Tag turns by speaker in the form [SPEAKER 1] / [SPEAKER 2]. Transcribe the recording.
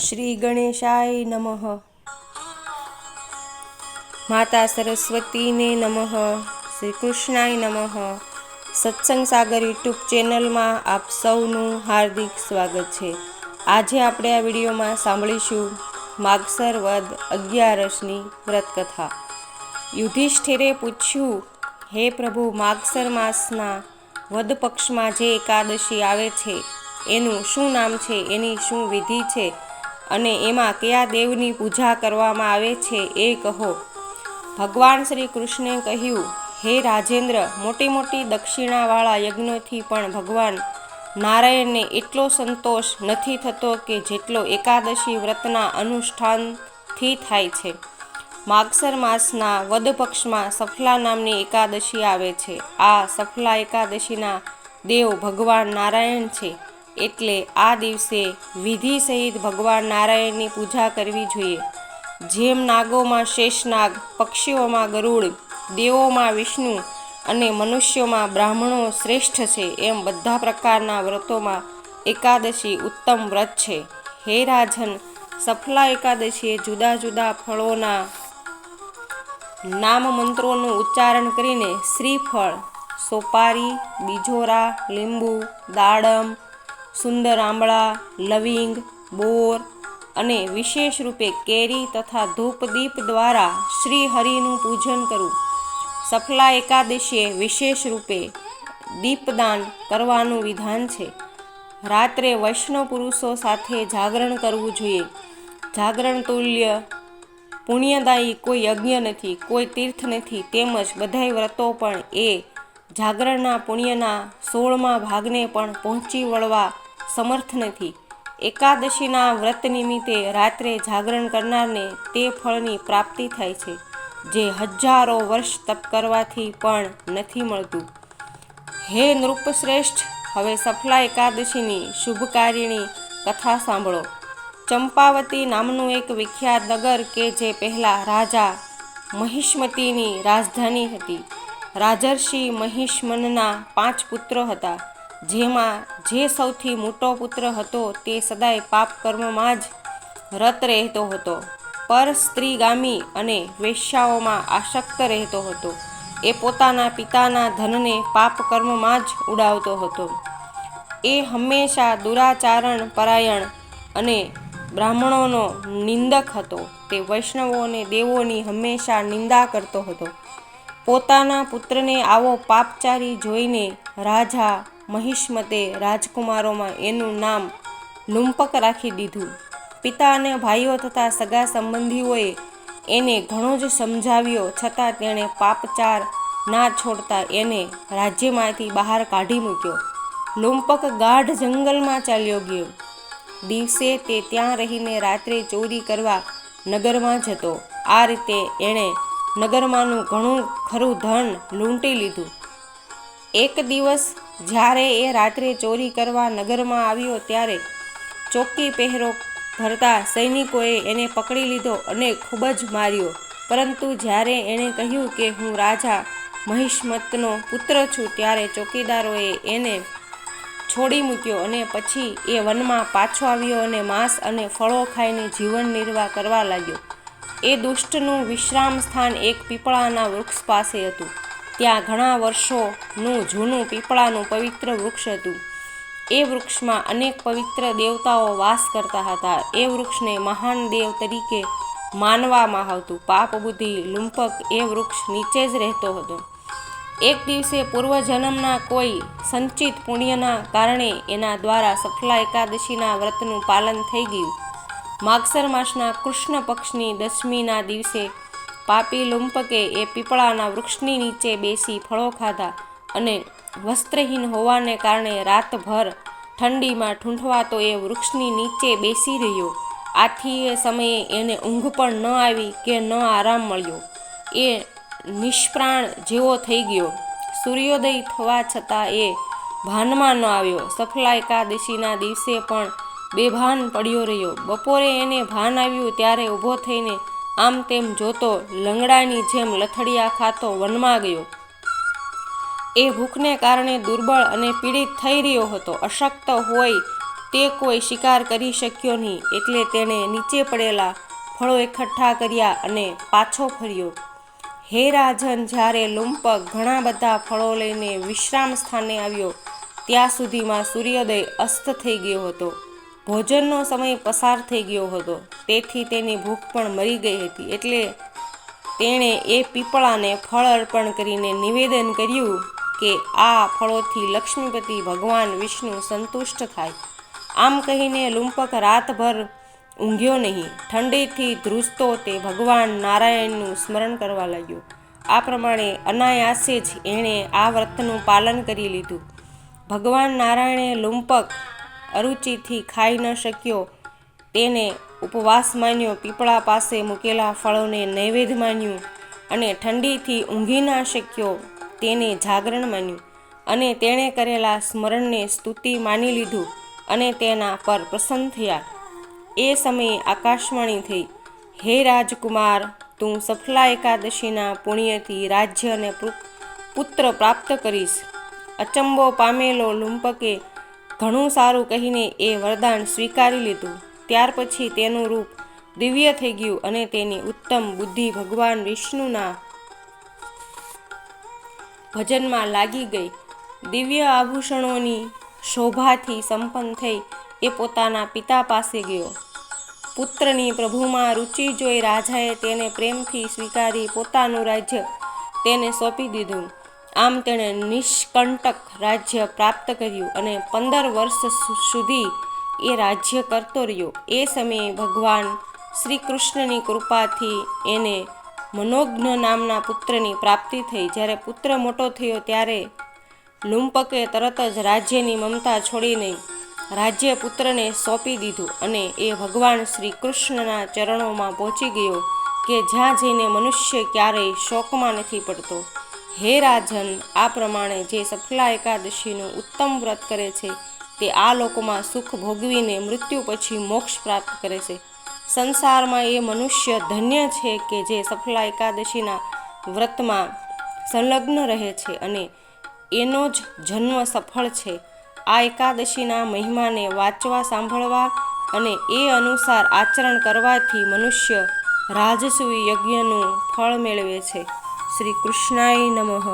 [SPEAKER 1] શ્રી ગણેશાય નમઃ. માતા સરસ્વતીને નમઃ શ્રી કૃષ્ણાય નમઃ. સત્સંગ સાગર યુટ્યુબ ચેનલમાં આપ સૌનું હાર્દિક સ્વાગત છે. આજે આપણે આ વિડીયોમાં સાંભળીશું માગસર વદ અગિયારસની વ્રતકથા. યુધિષ્ઠિરે પૂછ્યું, હે પ્રભુ, માગસર માસના વદ પક્ષમાં જે એકાદશી આવે છે, એનું શું નામ છે? એની શું વિધિ છે? અને એમાં કયા દેવની પૂજા કરવામાં આવે છે એ કહો. ભગવાન શ્રી કૃષ્ણે કહ્યું, હે રાજેન્દ્ર મોટી મોટી દક્ષિણાવાળા યજ્ઞોથી પણ ભગવાન નારાયણને એટલો સંતોષ નથી થતો કે જેટલો એકાદશી વ્રતના અનુષ્ઠાનથી થાય છે. માગસર માસના વદ પક્ષમાં સફલા નામની એકાદશી આવે છે. આ સફલા એકાદશીના દેવ ભગવાન નારાયણ છે. એટલે આ દિવસે વિધિ સહિત ભગવાન નારાયણની પૂજા કરવી જોઈએ. જેમ નાગોમાં શેષનાગ પક્ષીઓમાં ગરુડ, દેવોમાં વિષ્ણુ અને મનુષ્યોમાં બ્રાહ્મણો શ્રેષ્ઠ છે એમ બધા પ્રકારના વ્રતોમાં એકાદશી ઉત્તમ વ્રત છે. હે રાજન, સફલા એકાદશીએ જુદા જુદા ફળોના નામ મંત્રોનું ઉચ્ચારણ કરીને શ્રીફળ, સોપારી, બીજોરા, લીંબુ, દાડમ સુંદર આંબળા, લવિંગ, બોર અને વિશેષ રૂપે કેરી તથા ધૂપદીપ દ્વારા શ્રી હરિનું પૂજન કરવું સફલા એકાદશીએ વિશેષ રૂપે દીપદાન કરવાનું વિધાન છે. રાત્રે વૈષ્ણવ પુરુષો સાથે જાગરણ કરવું જોઈએ. જાગરણ તુલ્ય, પુણ્યદાયી કોઈ યજ્ઞ નથી, કોઈ તીર્થ નથી, તેમજ બધાય વ્રતો પણ એ જાગરણના પુણ્યના સોળમા ભાગને પણ પહોંચી વળવા સમર્થ નથી. એકાદશીના વ્રત નિમિત્તે રાત્રે જાગરણ કરનારને તે ફળની પ્રાપ્તિ થાય છે, જે હજારો વર્ષ તપ કરવાથી પણ નથી મળતું. હે નૃપશ્રેષ્ઠ, હવે સફલા એકાદશીની શુભકારિણી કથા સાંભળો. ચંપાવતી નામનું એક વિખ્યાત નગર કે જે પહેલાં રાજા મહિષ્મતીની રાજધાની હતી. રાજર્ષિ મહિષ્મનના પાંચ પુત્રો હતા. જેમાં જે સૌથી મોટો પુત્ર હતો તે સદાય પાપ કર્મમાં જ રત રહેતો હતો. પર સ્ત્રીગામી અને વેશ્યાઓમાં આસક્ત રહેતો હતો. એ પોતાના પિતાના ધનને પાપ કર્મમાં જ ઉડાવતો હતો. એ હંમેશા દુરાચારણ પરાયણ અને બ્રાહ્મણોનો નિંદક હતો. તે વૈષ્ણવો અને દેવોની હંમેશા નિંદા કરતો હતો. પોતાના પુત્રને આવો પાપચારી જોઈને રાજા મહિષ્મતે રાજકુમારોમાં એનું નામ લુંપક રાખી દીધું. પિતા અને ભાઈઓ તથા સગા સંબંધીઓએ એને ઘણો જ સમજાવ્યો, છતાં તેણે પાપચાર ના છોડતા એને રાજ્યમાંથી બહાર કાઢી મૂક્યો. લુંપક ગાઢ જંગલમાં ચાલ્યો ગયો. દિવસે તે ત્યાં રહીને રાત્રે ચોરી કરવા નગરમાં જતો. આ રીતે એણે નગરમાંનું ઘણું ખરું ધન લૂંટી લીધું. એક દિવસ જ્યારે એ રાત્રે ચોરી કરવા નગરમાં આવ્યો ત્યારે ચોકી પહેરો ભરતા સૈનિકોએ એને પકડી લીધો અને ખૂબ જ માર્યો. પરંતુ જ્યારે એણે કહ્યું કે હું રાજા મહિષ્મતનો પુત્ર છું ત્યારે ચોકીદારોએ એને છોડી મૂક્યો અને પછી એ વનમાં પાછો આવ્યો અને માંસ અને ફળો ખાઈને જીવન નિર્વાહ કરવા લાગ્યો. એ દુષ્ટનું વિશ્રામ સ્થાન એક પીપળાના વૃક્ષ પાસે હતું. ત્યાં ઘણા વર્ષોનું જૂનું પીપળાનું પવિત્ર વૃક્ષ હતું. એ વૃક્ષમાં અનેક પવિત્ર દેવતાઓ વાસ કરતા હતા. એ વૃક્ષને મહાન દેવ તરીકે માનવામાં આવતું. પાપ બુદ્ધિ લુંપક એ વૃક્ષ નીચે જ રહેતો હતો. એક દિવસે પૂર્વજન્મના કોઈ સંચિત પુણ્યના કારણે એના દ્વારા સફલા એકાદશીના વ્રતનું પાલન થઈ ગયું. માગસર માસના કૃષ્ણ પક્ષની દસમીના દિવસે પાપી લુંપકે એ પીપળાના વૃક્ષની નીચે બેસી ફળો ખાધા અને વસ્ત્રહીન હોવાને કારણે રાતભર ઠંડીમાં ઠૂંઠવાતો એ વૃક્ષની નીચે બેસી રહ્યો. આથી એ સમયે એને ઊંઘ પણ ન આવી કે ન આરામ મળ્યો. એ નિષ્પ્રાણ જેવો થઈ ગયો. સૂર્યોદય થવા છતાં એ ભાનમાં ન આવ્યો. સફલા એકાદશીના દિવસે પણ બેભાન પડ્યો રહ્યો. બપોરે એને ભાન આવ્યું ત્યારે ઊભો થઈને આમ તેમ જોતો લંગડાની જેમ લથડિયા ખાતો વનમાં ગયો. એ ભૂખને કારણે દુર્બળ અને પીડિત થઈ રહ્યો હતો. અશક્ત હોય તે કોઈ શિકાર કરી શક્યો નહીં. એટલે તેણે નીચે પડેલા ફળો એકઠા કર્યા અને પાછો ફર્યો. હે રાજન, જ્યારે લુંપક ઘણા બધા ફળો લઈને વિશ્રામ સ્થાને આવ્યો, ત્યાં સુધીમાં સૂર્યોદય અસ્ત થઈ ગયો હતો. ભોજનનો સમય પસાર થઈ ગયો હતો. તેથી તેની ભૂખ પણ મરી ગઈ હતી. એટલે તેણે એ પીપળાને ફળ અર્પણ કરીને નિવેદન કર્યું કે આ ફળોથી લક્ષ્મીપતિ ભગવાન વિષ્ણુ સંતુષ્ટ થાય. આમ કહીને લુંપક રાતભર ઊંઘ્યો નહીં. ઠંડીથી ધ્રુજતો તે ભગવાન નારાયણનું સ્મરણ કરવા લાગ્યો. આ પ્રમાણે અનાયાસે જ એણે આ વ્રતનું પાલન કરી લીધું. ભગવાન નારાયણે લુંપક અરુચિથી ખાઈ ન શક્યો. તેને ઉપવાસ માન્યો, પીપળા પાસે મૂકેલા ફળોને નૈવેદ્ય માન્યું અને ઠંડીથી ઊંઘી ના શક્યો તેને જાગરણ માન્યું. અને તેણે કરેલા સ્મરણને સ્તુતિ માની લીધું અને તેના પર પ્રસન્ન થયા. એ સમયે આકાશવાણી થઈ, હે રાજકુમાર, તું સફલા એકાદશીના પુણ્યથી રાજ્ય અને પુત્ર પ્રાપ્ત કરીશ. અચંબો પામેલો લુંપકે ઘણું સારું કહીને એ વરદાન સ્વીકારી લીધું. ત્યાર પછી તેનું રૂપ દિવ્ય થઈ ગયું અને તેની ઉત્તમ બુદ્ધિ ભગવાન વિષ્ણુના ભજનમાં લાગી ગઈ. દિવ્ય આભૂષણોની શોભાથી સંપન્ન થઈ એ પોતાના પિતા પાસે ગયો. પુત્રની પ્રભુમાં રુચિ જોઈ રાજાએ તેને પ્રેમથી સ્વીકારી પોતાનું રાજ્ય તેને સોંપી દીધું. આમ તેણે નિષ્કંટક રાજ્ય પ્રાપ્ત કર્યું અને પંદર વર્ષ સુધી એ રાજ્ય કરતો રહ્યો. એ સમયે ભગવાન શ્રી કૃષ્ણની કૃપાથી એને મનોજ્ઞ નામના પુત્રની પ્રાપ્તિ થઈ. જ્યારે પુત્ર મોટો થયો ત્યારે લુંપકે તરત જ રાજ્યની મમતા છોડીને રાજ્ય પુત્રને સોંપી દીધું અને એ ભગવાન શ્રી કૃષ્ણના ચરણોમાં પહોંચી ગયો કે જ્યાં જઈને મનુષ્ય ક્યારેય શોકમાં નથી પડતો. હે રાજન, આ પ્રમાણે જે સફલા એકાદશીનું ઉત્તમ વ્રત કરે છે, તે આ લોકોમાં સુખ ભોગવીને મૃત્યુ પછી મોક્ષ પ્રાપ્ત કરે છે. સંસારમાં એ મનુષ્ય ધન્ય છે કે જે સફલા એકાદશીના વ્રતમાં સંલગ્ન રહે છે અને એનો જ જન્મ સફળ છે. આ એકાદશીના મહિમાને વાંચવા, સાંભળવા અને એ અનુસાર આચરણ કરવાથી મનુષ્ય રાજસૂય યજ્ઞનું ફળ મેળવે છે. શ્રી કૃષ્ણાય નમઃ